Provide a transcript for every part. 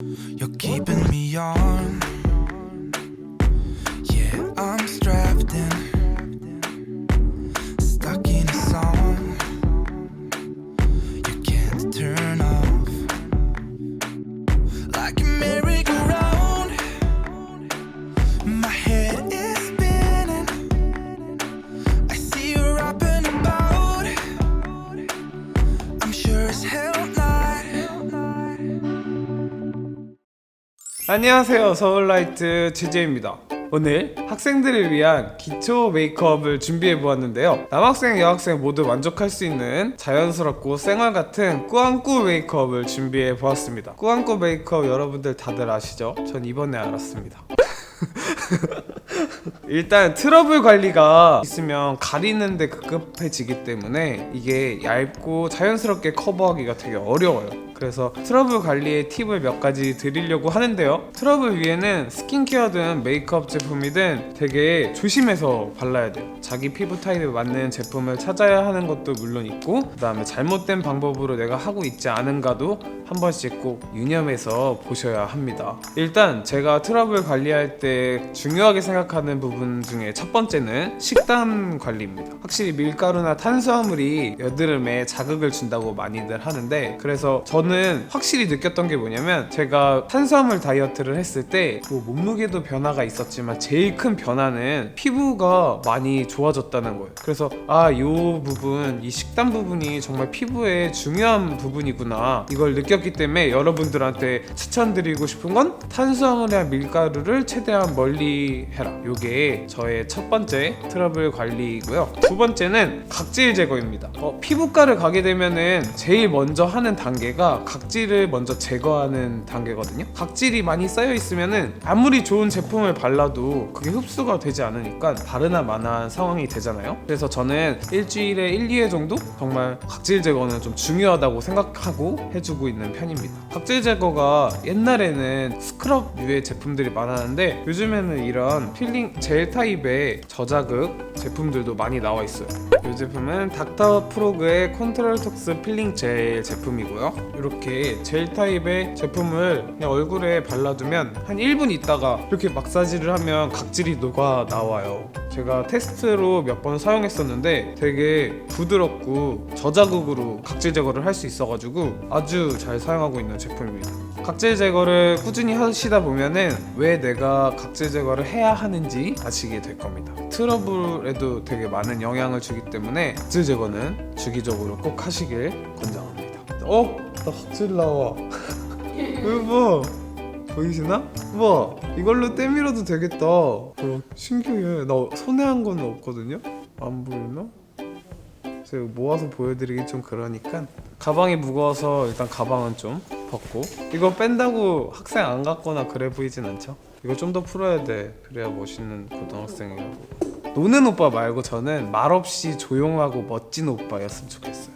You're keeping me on. Yeah, I'm strapped in. 안녕하세요 서울라이트 지제입니다. 오늘 학생들을 위한 기초 메이크업을 준비해 보았는데요. 남학생 여학생 모두 만족할 수 있는 자연스럽고 생활 같은 꾸안꾸 메이크업을 준비해 보았습니다. 꾸안꾸 메이크업 여러분들 다들 아시죠? 전 이번에 알았습니다 일단 트러블 관리가 있으면 가리는데 급급해지기 때문에 이게 얇고 자연스럽게 커버하기가 되게 어려워요. 그래서 트러블 관리의 팁을 몇 가지 드리려고 하는데요. 트러블 위에는 스킨케어든 메이크업 제품이든 되게 조심해서 발라야 돼요. 자기 피부 타입에 맞는 제품을 찾아야 하는 것도 물론 있고, 그 다음에 잘못된 방법으로 내가 하고 있지 않은가도 한 번씩 꼭 유념해서 보셔야 합니다. 일단 제가 트러블 관리할 때 중요하게 생각하는 부분 중에 첫 번째는 식단 관리입니다. 확실히 밀가루나 탄수화물이 여드름에 자극을 준다고 많이들 하는데 그래서 저는 확실히 느꼈던 게 뭐냐면 제가 탄수화물 다이어트를 했을 때 뭐 몸무게도 변화가 있었지만 제일 큰 변화는 피부가 많이 좋아졌다는 거예요. 그래서 아, 요 부분, 이 식단 부분이 정말 피부에 중요한 부분이구나. 이걸 느꼈기 때문에 여러분들한테 추천드리고 싶은 건 탄수화물이나 밀가루를 최대한 멀리 해라. 요게 저의 첫 번째 트러블 관리이고요. 두 번째는 각질 제거입니다. 어, 피부과를 가게 되면은 제일 먼저 하는 단계가 각질을 먼저 제거하는 단계거든요. 각질이 많이 쌓여 있으면은 아무리 좋은 제품을 발라도 그게 흡수가 되지 않으니까 바르나 마나한 상황이 되잖아요. 그래서 저는 일주일에 1, 2회 정도 정말 각질 제거는 좀 중요하다고 생각하고 해주고 있는 편입니다. 각질 제거가 옛날에는 스크럽 유의 제품들이 많았는데 요즘에는 이런 필링 젤 타입의 저자극 제품들도 많이 나와 있어요. 이 제품은 닥터 프로그의 컨트롤 톡스 필링 젤 제품이고요. 이렇게 젤 타입의 제품을 그냥 얼굴에 발라두면 한 1분 있다가 이렇게 마사지를 하면 각질이 녹아 나와요. 제가 테스트로 몇 번 사용했었는데 되게 부드럽고 저자극으로 각질 제거를 할 수 있어가지고 아주 잘 사용하고 있는 제품입니다. 각질 제거를 꾸준히 하시다 보면은 왜 내가 각질 제거를 해야 하는지 아시게 될 겁니다. 트러블에도 되게 많은 영향을 주기 때문에 각질 제거는 주기적으로 꼭 하시길 권장합니다. 어? 나 각질 나와. 여보 보이시나? 와 이걸로 때밀어도 되겠다. 어, 신기해. 나 손에 한건 없거든요. 안 보이나? 제가 모아서 보여드리기 좀 그러니까 가방이 무거워서 일단 가방은 좀 벗고. 이거 뺀다고 학생 안 같거나 그래 보이진 않죠? 이거 좀 더 풀어야 돼. 그래야 멋있는 고등학생이라고. 노는 오빠 말고 저는 말없이 조용하고 멋진 오빠였으면 좋겠어요.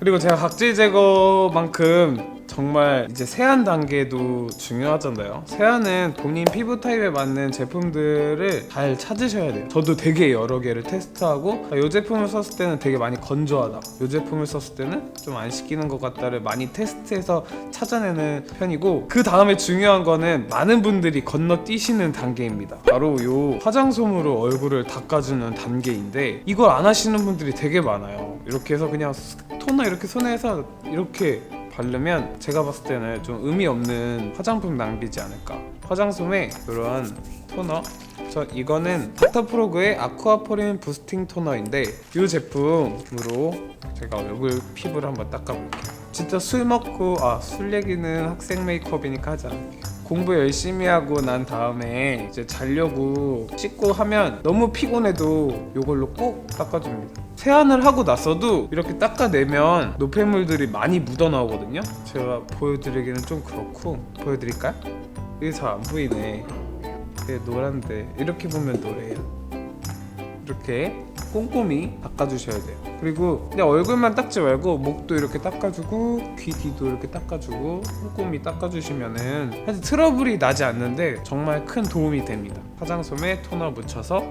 그리고 제가 각질 제거만큼 정말 이제 세안 단계도 중요하잖아요. 세안은 본인 피부 타입에 맞는 제품들을 잘 찾으셔야 돼요. 저도 되게 여러 개를 테스트하고 이 제품을 썼을 때는 되게 많이 건조하다. 이 제품을 썼을 때는 좀 안 씻기는 것 같다를 많이 테스트해서 찾아내는 편이고 그 다음에 중요한 거는 많은 분들이 건너뛰시는 단계입니다. 바로 이 화장솜으로 얼굴을 닦아주는 단계인데 이걸 안 하시는 분들이 되게 많아요. 이렇게 해서 그냥 토너 이렇게 손에 해서 이렇게 바르면 제가 봤을 때는 좀 의미 없는 화장품 낭비지 않을까. 화장솜에 이런 토너. 저 이거는 닥터프로그의 아쿠아포린 부스팅 토너인데 이 제품으로 제가 얼굴 피부를 한번 닦아볼게요. 진짜 술 먹고 아 술 얘기는 학생 메이크업이니까 하지 않을게요. 공부 열심히 하고 난 다음에 이제 자려고 씻고 하면 너무 피곤해도 이걸로 꼭 닦아줍니다. 세안을 하고 나서도 이렇게 닦아내면 노폐물들이 많이 묻어 나오거든요. 제가 보여드리기는 좀 그렇고 보여드릴까요? 이게 잘 안 보이네. 이게 노란데 이렇게 보면 노래요. 이렇게 꼼꼼히 닦아주셔야 돼요. 그리고 그냥 얼굴만 닦지 말고 목도 이렇게 닦아주고 귀 뒤도 이렇게 닦아주고 꼼꼼히 닦아주시면은 사실 트러블이 나지 않는데 정말 큰 도움이 됩니다. 화장솜에 토너 묻혀서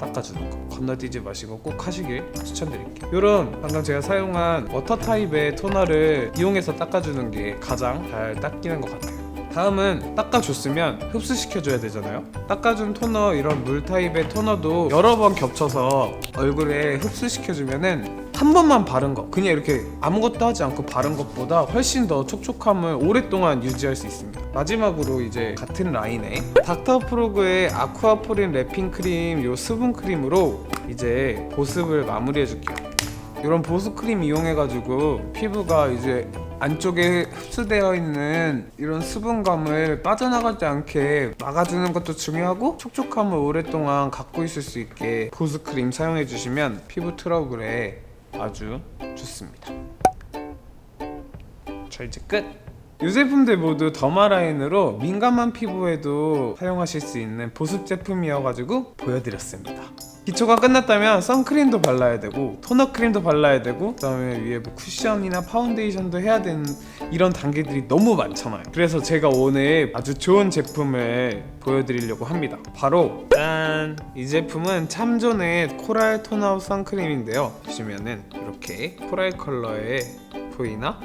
닦아주는 거 건너뛰지 마시고 꼭 하시길 추천드릴게요. 이런 방금 제가 사용한 워터 타입의 토너를 이용해서 닦아주는 게 가장 잘 닦이는 것 같아요. 다음은 닦아줬으면 흡수시켜줘야 되잖아요. 닦아준 토너 이런 물 타입의 토너도 여러 번 겹쳐서 얼굴에 흡수시켜주면은 한 번만 바른 거 그냥 이렇게 아무것도 하지 않고 바른 것보다 훨씬 더 촉촉함을 오랫동안 유지할 수 있습니다. 마지막으로 이제 같은 라인에 닥터프로그의 아쿠아포린 랩핑 크림 요 수분 크림으로 이제 보습을 마무리해 줄게요. 이런 보습 크림 이용해 가지고 피부가 이제 안쪽에 흡수되어 있는 이런 수분감을 빠져나가지 않게 막아주는 것도 중요하고 촉촉함을 오랫동안 갖고 있을 수 있게 보습 크림 사용해 주시면 피부 트러블에 아주 좋습니다. 자 이제 끝. 이 제품들 모두 더마라인으로 민감한 피부에도 사용하실 수 있는 보습 제품이어가지고 보여드렸습니다. 기초가 끝났다면 선크림도 발라야 되고 토너 크림도 발라야 되고 그다음에 위에 뭐 쿠션이나 파운데이션도 해야 되는 이런 단계들이 너무 많잖아요. 그래서 제가 오늘 아주 좋은 제품을 보여드리려고 합니다. 바로 짠! 이 제품은 참존의 코랄 톤아웃 선크림인데요. 보시면은 이렇게 코랄 컬러의 보이나?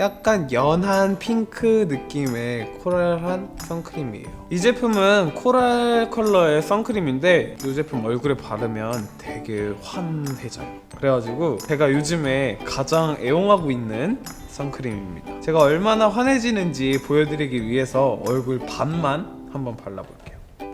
약간 연한 핑크 느낌의 코랄한 선크림이에요. 이 제품은 코랄 컬러의 선크림인데 이 제품 얼굴에 바르면 되게 환해져요. 그래가지고 제가 요즘에 가장 애용하고 있는 선크림입니다. 제가 얼마나 환해지는지 보여드리기 위해서 얼굴 반만 한번 발라볼게요.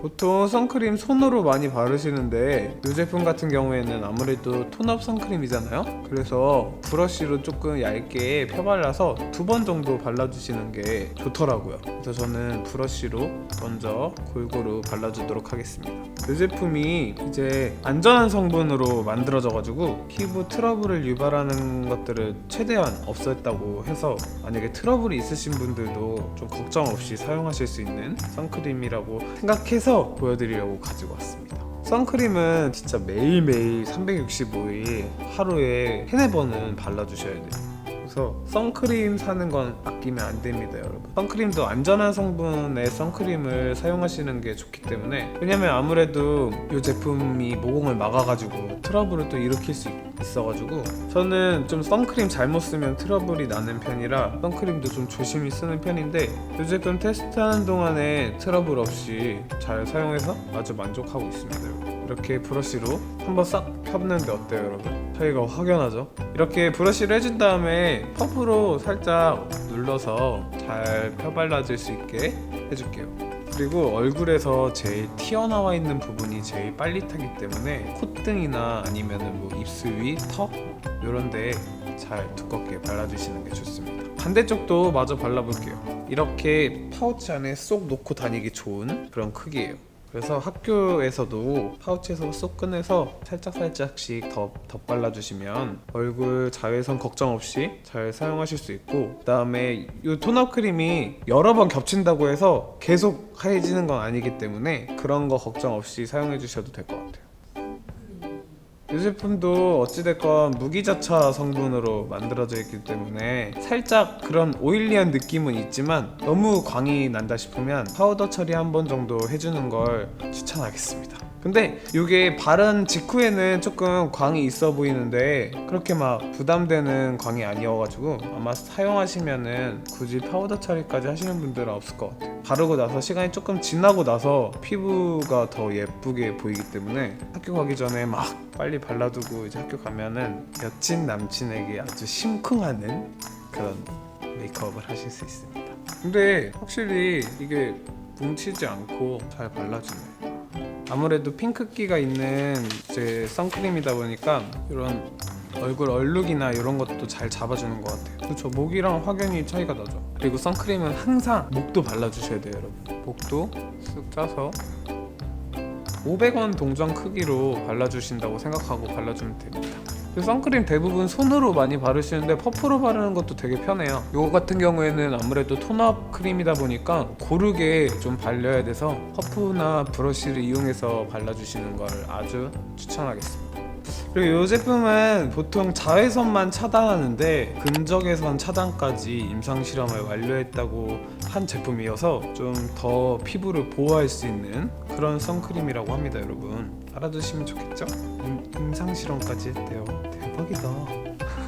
보통 선크림 손으로 많이 바르시는데 이 제품 같은 경우에는 아무래도 톤업 선크림이잖아요? 그래서 브러쉬로 조금 얇게 펴발라서 두 번 정도 발라주시는 게 좋더라고요. 그래서 저는 브러쉬로 먼저 골고루 발라주도록 하겠습니다 이 제품이 이제 안전한 성분으로 만들어져 가지고 피부 트러블을 유발하는 것들을 최대한 없앴다고 해서 만약에 트러블이 있으신 분들도 좀 걱정 없이 사용하실 수 있는 선크림이라고 생각해서 보여드리려고 가지고 왔습니다. 선크림은 진짜 매일매일 365일 하루에 3, 4번은 발라주셔야 돼요. 그래서 선크림 사는 건 아끼면 안 됩니다, 여러분. 선크림도 안전한 성분의 선크림을 사용하시는 게 좋기 때문에 왜냐면 아무래도 이 제품이 모공을 막아가지고 트러블을 또 일으킬 수 있어가지고 저는 좀 선크림 잘못 쓰면 트러블이 나는 편이라 선크림도 좀 조심히 쓰는 편인데 이 제품 테스트하는 동안에 트러블 없이 잘 사용해서 아주 만족하고 있습니다, 여러분. 이렇게 브러쉬로 한번 싹 펴는데 어때요 여러분? 차이가 확연하죠? 이렇게 브러쉬를 해준 다음에 퍼프로 살짝 눌러서 잘 펴발라질 수 있게 해줄게요 그리고 얼굴에서 제일 튀어나와 있는 부분이 제일 빨리 타기 때문에 콧등이나 아니면은 뭐 입술 위, 턱 이런 데에 잘 두껍게 발라주시는 게 좋습니다 반대쪽도 마저 발라볼게요 이렇게 파우치 안에 쏙 놓고 다니기 좋은 그런 크기예요 그래서 학교에서도 파우치에서 쏙 꺼내서 살짝 살짝씩 더, 더 발라주시면 얼굴 자외선 걱정 없이 잘 사용하실 수 있고 그 다음에 이 톤업 크림이 여러 번 겹친다고 해서 계속 하얘지는 건 아니기 때문에 그런 거 걱정 없이 사용해 주셔도 될 것 같아요. 이 제품도 어찌됐건 무기자차 성분으로 만들어져 있기 때문에 살짝 그런 오일리한 느낌은 있지만 너무 광이 난다 싶으면 파우더 처리 한 번 정도 해주는 걸 추천하겠습니다. 근데 이게 바른 직후에는 조금 광이 있어 보이는데 그렇게 막 부담되는 광이 아니어가지고 아마 사용하시면은 굳이 파우더 처리까지 하시는 분들은 없을 것 같아요. 바르고 나서 시간이 조금 지나고 나서 피부가 더 예쁘게 보이기 때문에 학교 가기 전에 막 빨리 발라두고 이제 학교 가면은 여친 남친에게 아주 심쿵하는 그런 메이크업을 하실 수 있습니다. 근데 확실히 이게 뭉치지 않고 잘 발라주네요. 아무래도 핑크기가 있는 이제 선크림이다 보니까 이런 얼굴 얼룩이나 이런 것도 잘 잡아주는 것 같아요. 그렇죠. 목이랑 확연히 차이가 나죠. 그리고 선크림은 항상 목도 발라주셔야 돼요, 여러분. 목도 쓱 짜서 500원 동전 크기로 발라주신다고 생각하고 발라주면 됩니다. 그 선크림 대부분 손으로 많이 바르시는데 퍼프로 바르는 것도 되게 편해요. 이거 같은 경우에는 아무래도 톤업 크림이다 보니까 고르게 좀 발려야 돼서 퍼프나 브러쉬를 이용해서 발라주시는 걸 아주 추천하겠습니다. 그리고 이 제품은 보통 자외선만 차단하는데 근적외선 차단까지 임상 실험을 완료했다고 한 제품이어서 좀 더 피부를 보호할 수 있는 그런 선크림이라고 합니다, 여러분. 알아두시면 좋겠죠? 임, 임상 실험까지 했대요. 대박이다.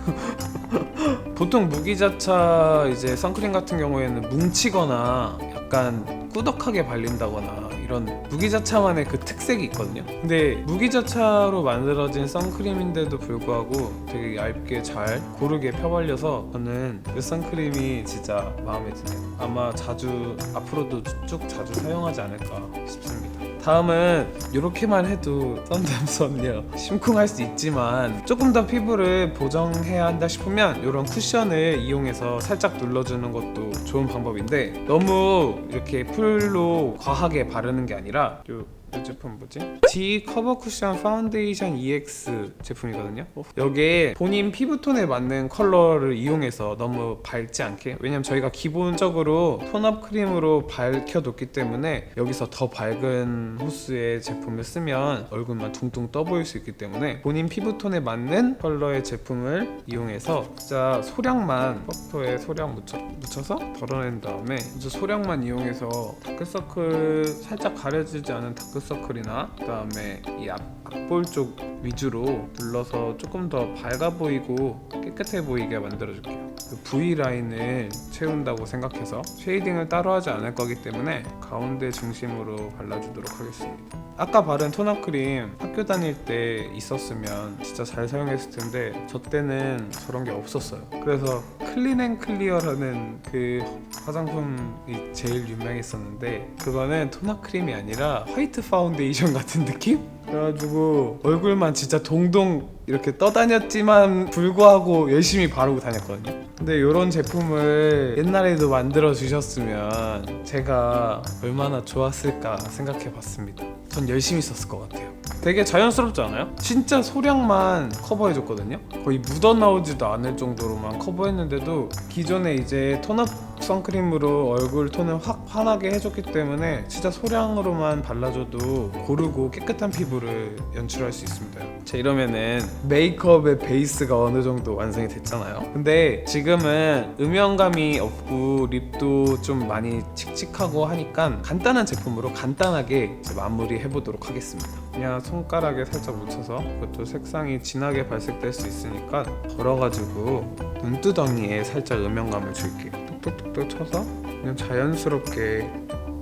보통 무기자차 이제 선크림 같은 경우에는 뭉치거나 약간 꾸덕하게 발린다거나 이런 무기자차만의 그 특색이 있거든요. 근데 무기자차로 만들어진 선크림인데도 불구하고 되게 얇게 잘 고르게 펴발려서 저는 이 선크림이 진짜 마음에 드네요. 아마 자주 앞으로도 쭉 자주 사용하지 않을까 싶습니다. 다음은 이렇게만 해도 썬담선녀 심쿵할 수 있지만 조금 더 피부를 보정해야 한다 싶으면 이런 쿠션을 이용해서 살짝 눌러주는 것도 좋은 방법인데 너무 이렇게 풀로 과하게 바르는 게 아니라 요, 이 제품 뭐지? D 커버 쿠션 파운데이션 EX 제품이거든요. 여기에 본인 피부톤에 맞는 컬러를 이용해서 너무 밝지 않게 왜냐면 저희가 기본적으로 톤업 크림으로 밝혀뒀기 때문에 여기서 더 밝은 호수의 제품을 쓰면 얼굴만 둥둥 떠 보일 수 있기 때문에 본인 피부톤에 맞는 컬러의 제품을 이용해서 진짜 소량만 퍼프에 소량 묻혀, 묻혀서 덜어낸 다음에 이제 소량만 이용해서 다크서클 살짝 가려지지 않은 다크 서클이나 그다음에 이 앞, 앞볼 쪽 위주로 눌러서 조금 더 밝아 보이고 깨끗해 보이게 만들어줄게요. 그 V 라인을 채운다고 생각해서 쉐이딩을 따로 하지 않을 거기 때문에 가운데 중심으로 발라주도록 하겠습니다. 아까 바른 톤업 크림 학교 다닐 때 있었으면 진짜 잘 사용했을 텐데 저 때는 저런 게 없었어요. 그래서 클린앤클리어라는 그 화장품이 제일 유명했었는데 그거는 톤업 크림이 아니라 화이트 파운데이션 같은 느낌? 그래가지고 얼굴만 진짜 동동 이렇게 떠다녔지만 불구하고 열심히 바르고 다녔거든요. 근데 이런 제품을 옛날에도 만들어 주셨으면 제가 얼마나 좋았을까 생각해 봤습니다. 전 열심히 썼을 것 같아요. 되게 자연스럽지 않아요? 진짜 소량만 커버해 줬거든요. 거의 묻어 나오지도 않을 정도로만 커버했는데도 기존에 이제 톤업 선크림으로 얼굴 톤을 확 환하게 해줬기 때문에 진짜 소량으로만 발라줘도 고르고 깨끗한 피부를 연출할 수 있습니다. 자 이러면은 메이크업의 베이스가 어느 정도 완성이 됐잖아요. 근데 지금은 음영감이 없고 립도 좀 많이 칙칙하고 하니까 간단한 제품으로 간단하게 마무리 해보도록 하겠습니다. 그냥 손가락에 살짝 묻혀서 그것도 색상이 진하게 발색될 수 있으니까 걸어가지고 눈두덩이에 살짝 음영감을 줄게요. 톡톡톡톡 쳐서 그냥 자연스럽게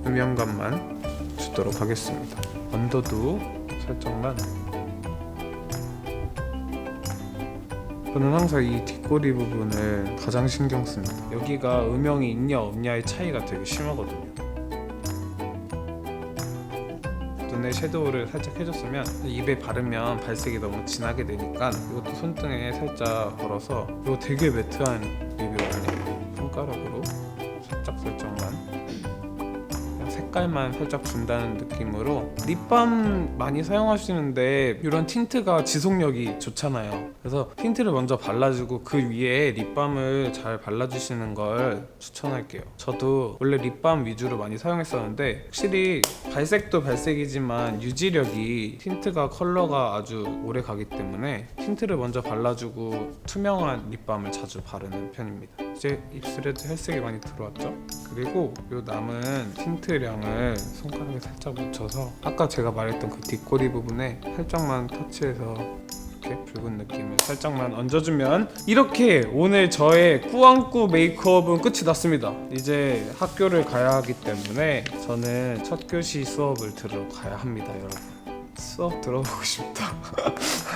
음영감만 주도록 하겠습니다. 언더도 살짝만. 저는 항상 이 뒷꼬리 부분을 가장 신경 씁니다. 여기가 음영이 있냐 없냐의 차이가 되게 심하거든요. 눈에 섀도우를 살짝 해줬으면 입에 바르면 발색이 너무 진하게 되니까 이것도 손등에 살짝 걸어서 이거 되게 매트한 립이 색깔만 살짝 준다는 느낌으로 립밤 많이 사용하시는데 이런 틴트가 지속력이 좋잖아요. 그래서 틴트를 먼저 발라주고 그 위에 립밤을 잘 발라주시는 걸 추천할게요. 저도 원래 립밤 위주로 많이 사용했었는데 확실히 발색도 발색이지만 유지력이 틴트가 컬러가 아주 오래 가기 때문에 틴트를 먼저 발라주고 투명한 립밤을 자주 바르는 편입니다. 이제 입술에도 혈색이 많이 들어왔죠? 그리고 요 남은 틴트량 을 손가락에 살짝 묻혀서 아까 제가 말했던 그 뒷꼬리 부분에 살짝만 터치해서 이렇게 붉은 느낌을 살짝만 얹어주면 이렇게 오늘 저의 꾸안꾸 메이크업은 끝이 났습니다. 이제 학교를 가야 하기 때문에 저는 첫 교시 수업을 들으러 가야 합니다, 여러분. 수업 들어보고 싶다.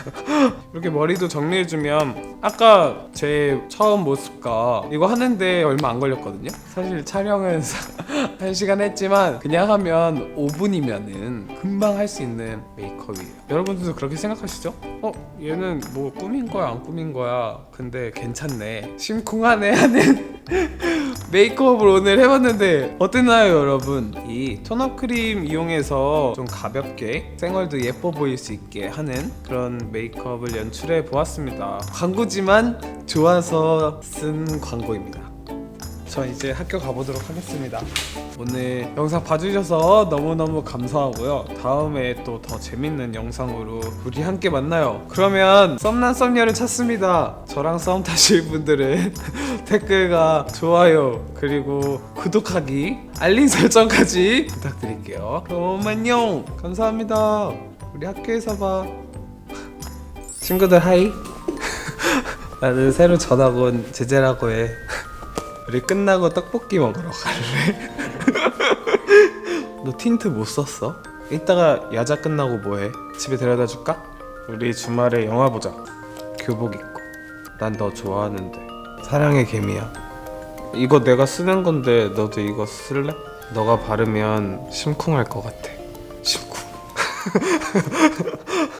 이렇게 머리도 정리해주면 아까 제 처음 모습과 이거 하는데 얼마 안 걸렸거든요. 사실 촬영은 1시간 했지만 그냥 하면 5분이면은 금방 할 수 있는 메이크업이에요. 여러분들도 그렇게 생각하시죠? 어? 얘는 뭐 꾸민 거야 안 꾸민 거야 근데 괜찮네 심쿵하네 하는 메이크업을 오늘 해봤는데 어땠나요 여러분? 이 톤업 크림 이용해서 좀 가볍게 생얼도 예뻐 보일 수 있게 하는 그런 메이크업을 연출해 보았습니다. 광고지만 좋아서 쓴 광고입니다. 저 이제 학교 가보도록 하겠습니다. 오늘 영상 봐주셔서 너무너무 감사하고요. 다음에 또 더 재밌는 영상으로 우리 함께 만나요. 그러면 썸남 썸녀를 찾습니다. 저랑 썸 타실 분들은 댓글과 좋아요 그리고 구독하기 알림 설정까지 부탁드릴게요. 그럼 안녕! 감사합니다. 우리 학교에서 봐 친구들 하이 나는 새로 전학 온 제재라고 해 우리 끝나고 떡볶이 먹으러 갈래? 너 틴트 못 썼어? 이따가 야자 끝나고 뭐해? 집에 데려다 줄까? 우리 주말에 영화 보자. 교복 입고. 난 너 좋아하는데. 사랑의 개미야. 이거 내가 쓰는 건데 너도 이거 쓸래? 너가 바르면 심쿵할 것 같아. 심쿵.